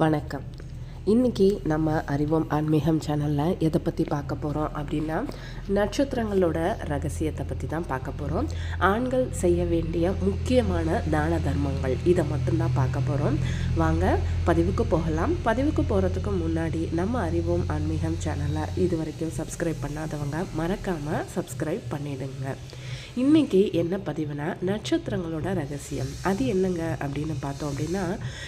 வணக்கம். இன்றைக்கி நம்ம அறிவோம் ஆன்மீகம் சேனலில் எதை பற்றி பார்க்க போகிறோம் அப்படின்னா நட்சத்திரங்களோட ரகசியத்தை பற்றி தான் பார்க்க போகிறோம் ஆண்கள் செய்ய வேண்டிய முக்கியமான தான தர்மங்கள் இதை மட்டும்தான் பார்க்க போகிறோம் வாங்க பதிவுக்கு போகலாம். பதிவுக்கு போகிறதுக்கு முன்னாடி நம்ம அறிவோம் ஆன்மீகம் சேனலை இது வரைக்கும் சப்ஸ்கிரைப் பண்ணாதவங்க மறக்காமல் சப்ஸ்கிரைப் பண்ணிடுங்க. இன்றைக்கி என்ன பதிவுனா நட்சத்திரங்களோட ரகசியம். அது என்னங்க அப்படின்னு பார்த்தோம் அப்படின்னா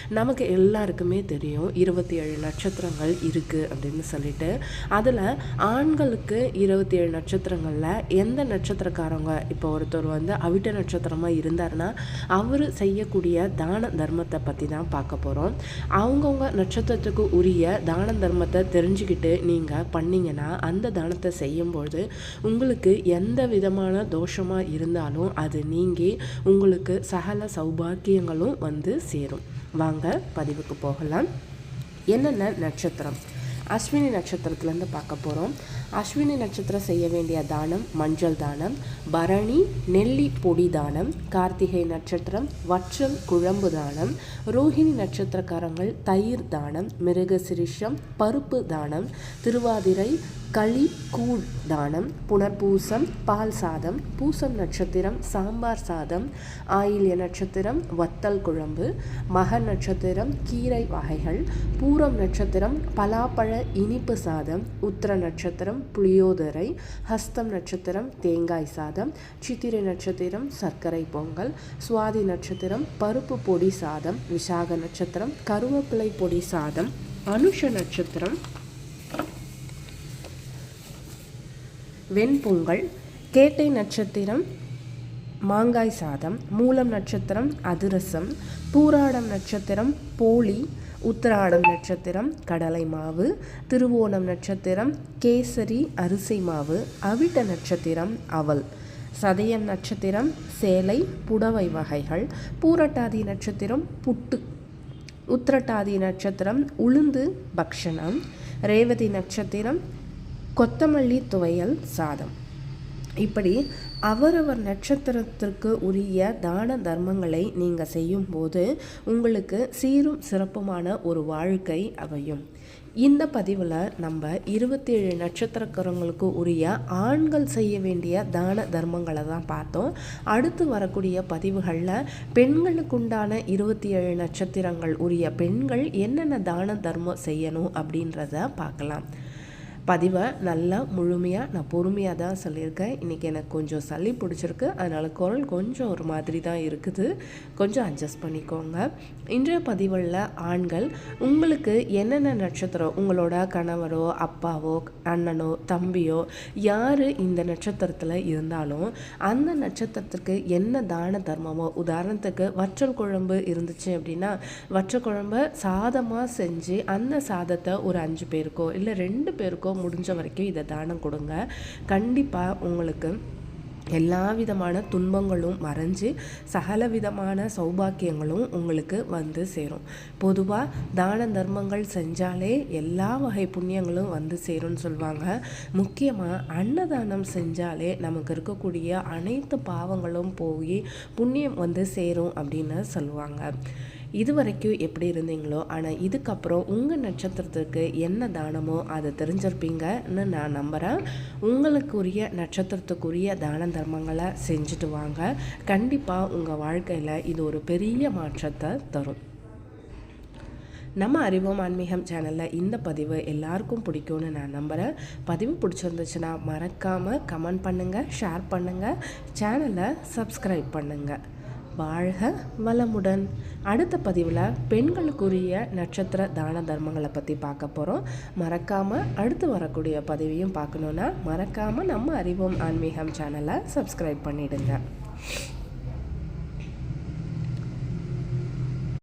நமக்கு எல்லாருக்குமே தெரியும் இருபத்தி ஏழு நட்சத்திரங்கள் இருக்குது அப்படின்னு சொல்லிட்டு. அதில் ஆண்களுக்கு இருபத்தி ஏழு நட்சத்திரங்களில் எந்த நட்சத்திரக்காரங்க இப்போ ஒருத்தர் வந்து அவிட்ட நட்சத்திரமாக இருந்தாருன்னா அவர் செய்யக்கூடிய தான தர்மத்தை பற்றி தான் பார்க்க போகிறோம் அவங்கவுங்க நட்சத்திரத்துக்கு உரிய தான தர்மத்தை தெரிஞ்சுக்கிட்டு நீங்கள் பண்ணிங்கன்னா அந்த தானத்தை செய்யும்போது உங்களுக்கு எந்த விதமான தோஷமாக இருந்தாலும் அது நீங்கி உங்களுக்கு சகல சௌபாக்கியங்களும் வந்து சேரும். வாங்க பதிவுக்கு போகலாம். என்னென்ன நட்சத்திரம்? அஸ்வினி நட்சத்திரத்துலேருந்து பார்க்க போகிறோம் அஸ்வினி நட்சத்திரம் செய்ய வேண்டிய தானம் மஞ்சள் தானம் பரணி நெல்லி பொடி தானம் கார்த்திகை நட்சத்திரம் வற்றல் குழம்பு தானம் ரோஹிணி நட்சத்திரக்காரங்கள் தயிர் தானம் மிருகசிரிஷம் பருப்பு தானம் திருவாதிரை களி கூழ் தானம் புனர்பூசம் பால் சாதம் பூசம் நட்சத்திரம் சாம்பார் சாதம் ஆயில்ய நட்சத்திரம் வத்தல் குழம்பு மக நட்சத்திரம் கீரை வகைகள் பூரம் நட்சத்திரம் பலாப்பழ இனிப்பு சாதம் உத்திர நட்சத்திரம் புளியோதரை ஹஸ்தம் நட்சத்திரம் தேங்காய் சாதம் சித்திரை நட்சத்திரம் சர்க்கரை பொங்கல் சுவாதி நட்சத்திரம் பருப்பு பொடி சாதம் விசாக நட்சத்திரம் கருவேப்பிலை பொடி சாதம் அனுஷ நட்சத்திரம் வெண்பொங்கல் கேட்டை நட்சத்திரம் மாங்காய் சாதம் மூலம் நட்சத்திரம் அதிரசம் பூராடம் நட்சத்திரம் போலி உத்திராடம் நட்சத்திரம் கடலை மாவு திருவோணம் நட்சத்திரம் கேசரி அரிசி மாவு அவிட்ட நட்சத்திரம் அவல் சதயம் நட்சத்திரம் சேலை புடவை வகைகள் பூரட்டாதி நட்சத்திரம் புட்டு உத்திரட்டாதி நட்சத்திரம் உளுந்து பக்ஷணம் ரேவதி நட்சத்திரம் கொத்தமல்லி துவையல் சாதம். இப்படி அவரவர் நட்சத்திரத்திற்கு உரிய தான தர்மங்களை நீங்கள் செய்யும்போது உங்களுக்கு சீரும் சிறப்புமான ஒரு வாழ்க்கை அமையும். இந்த பதிவில் நம்ம இருபத்தேழு நட்சத்திரக்காரங்களுக்கு உரிய ஆண்கள் செய்ய வேண்டிய தான தர்மங்களை தான் பார்த்தோம். அடுத்து வரக்கூடிய பதிவுகளில் பெண்களுக்குண்டான இருபத்தி ஏழு நட்சத்திரங்கள் உரிய பெண்கள் என்னென்ன தான தர்மம் செய்யணும் அப்படின்றத பார்க்கலாம். பதிவை நல்லா முழுமையாக நான் பொறுமையாக தான் சொல்லியிருக்கேன். இன்றைக்கி எனக்கு கொஞ்சம் சளி பிடிச்சிருக்கு. அதனால் குரல் கொஞ்சம் ஒரு மாதிரி தான் இருக்குது. கொஞ்சம் அட்ஜஸ்ட் பண்ணிக்கோங்க. இன்றைய பதிவில் ஆண்கள் உங்களுக்கு என்னென்ன நட்சத்திரம் உங்களோட கணவரோ அப்பாவோ அண்ணனோ தம்பியோ யார் இந்த நட்சத்திரத்தில் இருந்தாலும் அந்த நட்சத்திரத்துக்கு என்ன தான தர்மமோ உதாரணத்துக்கு வற்றல் குழம்பு இருந்துச்சு அப்படின்னா வற்ற குழம்பு சாதமாக செஞ்சு அந்த சாதத்தை ஒரு அஞ்சு பேருக்கோ இல்லை ரெண்டு பேருக்கோ முடிஞ்ச வரைக்கும் இதை தானம் கொடுங்க. கண்டிப்பாக உங்களுக்கு எல்லா விதமான துன்பங்களும் மறைஞ்சு சகல விதமான சௌபாக்கியங்களும் உங்களுக்கு வந்து சேரும். பொதுவாக தான தர்மங்கள் செஞ்சாலே எல்லா வகை புண்ணியங்களும் வந்து சேரும்னு சொல்லுவாங்க முக்கியமாக அன்னதானம் செஞ்சாலே நமக்கு இருக்கக்கூடிய அனைத்து பாவங்களும் போய் புண்ணியம் வந்து சேரும் அப்படின்னு சொல்லுவாங்க இது வரைக்கும் எப்படி இருந்தீங்களோ ஆனால் இதுக்கப்புறம் உங்கள் நட்சத்திரத்துக்கு என்ன தானமோ அதை தெரிஞ்சிருப்பீங்கன்னு நான் நம்புகிறேன் உங்களுக்குரிய நட்சத்திரத்துக்குரிய தான தர்மங்களை செஞ்சுட்டு வாங்க. கண்டிப்பாக உங்கள் வாழ்க்கையில் இது ஒரு பெரிய மாற்றத்தை தரும். நம்ம அறிவோம் ஆன்மீகம் சேனலில் இந்த பதிவு எல்லாருக்கும் பிடிக்கும்னு நான் நம்புகிறேன் பதிவு பிடிச்சிருந்துச்சுன்னா மறக்காமல் கமெண்ட் பண்ணுங்கள் ஷேர் பண்ணுங்கள் சேனலை சப்ஸ்கிரைப் பண்ணுங்கள் வாழ்க வளமுடன். அடுத்த பதிவில் பெண்களுக்குரிய நட்சத்திர தான தர்மங்களை பற்றி பார்க்க போகிறோம் மறக்காமல் அடுத்து வரக்கூடிய பதிவையும் பார்க்கணுன்னா மறக்காமல் நம்ம அறிவோம் ஆன்மீகம் சேனலை சப்ஸ்கிரைப் பண்ணிவிடுங்க